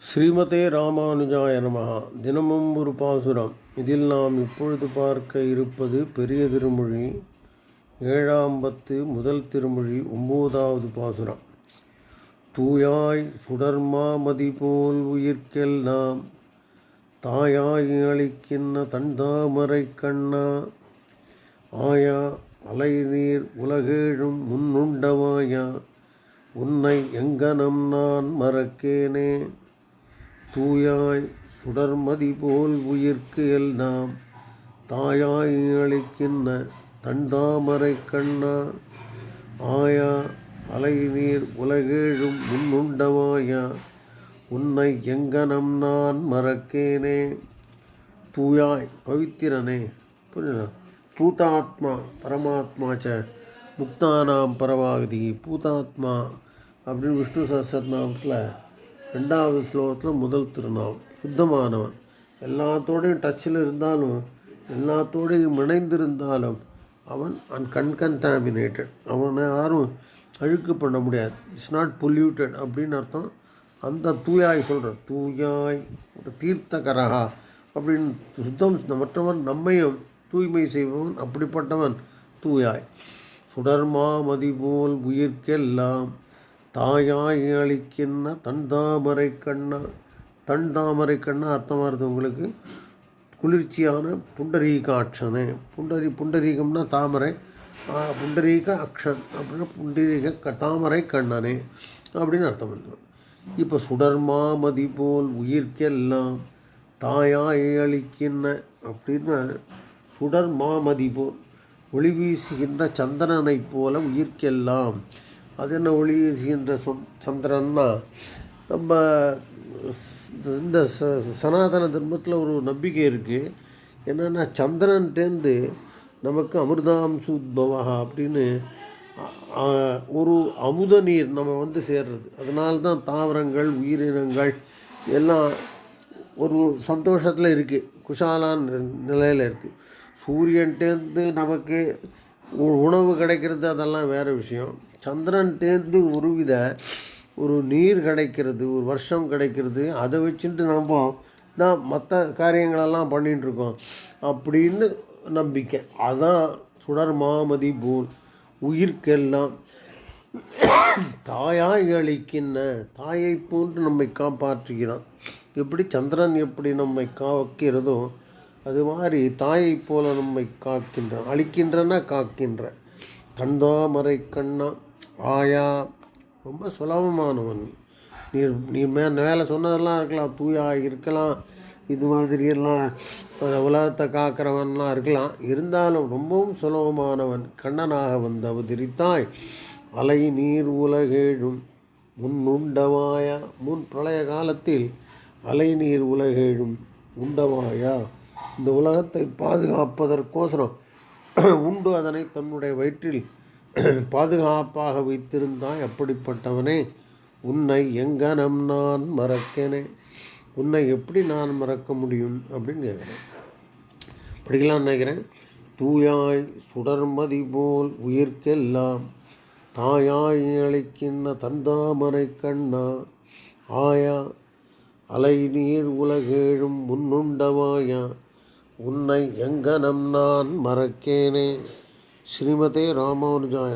ஸ்ரீமதே ராமானுஜாய நமஹா. தினமும் ஒரு பாசுரம். இதில் நாம் இப்பொழுது பார்க்க இருப்பது பெரிய திருமொழி ஏழாம் பத்து முதல் திருமொழி ஒம்போதாவது பாசுரம். தூயாய் சுடர்மாமதி போல் உயிர்க்கெல்லாம் தாயாய் அளிக்கின்ற தண்டாமரை கண்ணா ஆயா அலைநீர் உலகேழும் முன்னுண்டவாயா உன்னை எங்கனம் நான் மறக்கேனே. தூயாய் சுடர்மதி போல் உயிர்க்கு எல்லாம் தாயாய் அளிக்கின்ற தண்டாமரை கண்ணா ஆயா அலைநீர் உலகேழும் முன்னுண்டமாயா உன்னை எங்கனம் நான் மறக்கேனே. தூயாய் பவித்திரனே. புரியுதா? பூதாத்மா பரமாத்மா ச முக்தானாம் பரமாகதி பூதாத்மா அப்படின்னு விஷ்ணு சஹஸ்ரநாமத்தில் ரெண்டாவது ஸ்லோகத்தில் முதல் திருநாமம் சுத்தமானவன். எல்லாத்தோடையும் டச்சில் இருந்தாலும் எல்லாத்தோடையும் இணைந்திருந்தாலும் அவன் அன் கன்கன்டாமினேட்டட் அவனை யாரும் அழுக்கு பண்ண முடியாது. இட்ஸ் நாட் பொல்யூட்டட் அப்படின்னு அர்த்தம். அந்த தூயாய் சொல்கிற தூயாய் ஒரு தீர்த்தகரகா அப்படின்னு சுத்தம் மற்றவன் நம்மையும் தூய்மை செய்பவன் அப்படிப்பட்டவன் தூயாய். சுடர்மாமதி போல் உயிர்க்கெல்லாம் தாயாய் தன் தண்டாமரை கண்ணா தன் தாமரை கண்ணா அர்த்தமாக இருக்குது உங்களுக்கு? குளிர்ச்சியான புண்டரீகாட்சனே. புண்டரி புண்டரீகம்னா தாமரை. புண்டரீக அக்ஷன். அப்படின்னா புண்டரீக க தாமரை கண்ணனே அப்படின்னு அர்த்தம் பண்ணுறோம் இப்போ சுடர்மாமதி போல் உயிர்க்கெல்லாம் தாயாய் அளிக்கின்ன அப்படின்னா சுடர் மாமதி போல் ஒளி வீசுகின்ற சந்திரனைப் போல உயிர்க்கெல்லாம் அது என்ன ஒளி வீசுகின்ற சந்திரன்னா நம்ம இந்த ச- சனாதன தர்மத்தில் ஒரு நம்பிக்கை இருக்குது என்னென்னா சந்திரன்ட்டேருந்து நமக்கு அமிர்தாம்சூத்பவா அப்படின்னு ஒரு அமுத நீர் நம்ம வந்து சேர்றது. அதனால தான் தாவரங்கள் உயிரினங்கள் எல்லாம் ஒரு சந்தோஷத்தில் இருக்குது குஷாலான் நிலையில் இருக்குது சூரியன்ட்டேருந்து நமக்கு உ- உணவு கிடைக்கிறது அதெல்லாம் வேறு விஷயம். சந்திரன் ஒரு வித ஒரு நீர் கிடைக்கிறது ஒரு வருஷம் கிடைக்கிறது அதை வச்சுட்டு நம்ம தான் மற்ற காரியங்களெல்லாம் பண்ணிகிட்ருக்கோம் அப்படின்னு நம்பிக்கை. அதான் சுடர் மாமதி போல் உயிர்க்கெல்லாம் தாயாய் அளிக்கின்ற தாயை போன்று நம்மை காப்பாற்றுகிறான். எப்படி சந்திரன் எப்படி நம்மை காக்கிறதோ அது மாதிரி தாயை போல நம்மை காக்கின்றான். அழிக்கின்றன காக்கின்ற தந்தாமரை கண்ணா ஆயா ரொம்ப சுலபமானவன். நீ நீ மே மேலே சொன்னதெல்லாம் இருக்கலாம். தூயா இருக்கலாம். இது மாதிரி எல்லாம் உலகத்தை காக்கிறவன்லாம் இருக்கலாம். இருந்தாலும் ரொம்பவும் சுலபமானவன் கண்ணனாக வந்து அவதரித்தாய். அலை நீர் உலகேழும் முன்னுண்டமாயா முன் பிரளய காலத்தில் அலை நீர் உலகேழும் உண்டமாயா இந்த உலகத்தை பாதுகாப்பதற்கோசரம் உண்டு அதனை தன்னுடைய வயிற்றில் பாதுகாப்பாக வைத்திருந்தாய் அப்படிப்பட்டவனே உன்னை எங்கனம் நான் மறக்கேனே. உன்னை எப்படி நான் மறக்க முடியும் அப்படின்னு கேட்குறேன் படிக்கலாம் நினைக்கிறேன். தூயாய் சுடர்மதி போல் உயிர்க்கெல்லாம் தாயாய் அழைக்கின்ற தந்தாமரை கண்ணா ஆயா அலை நீர் உலகேழும் முன்னுண்டவாயா உன்னை எங்கனம் நான் மறக்கேனே. ஸ்ரீமதே ராமானுஜாய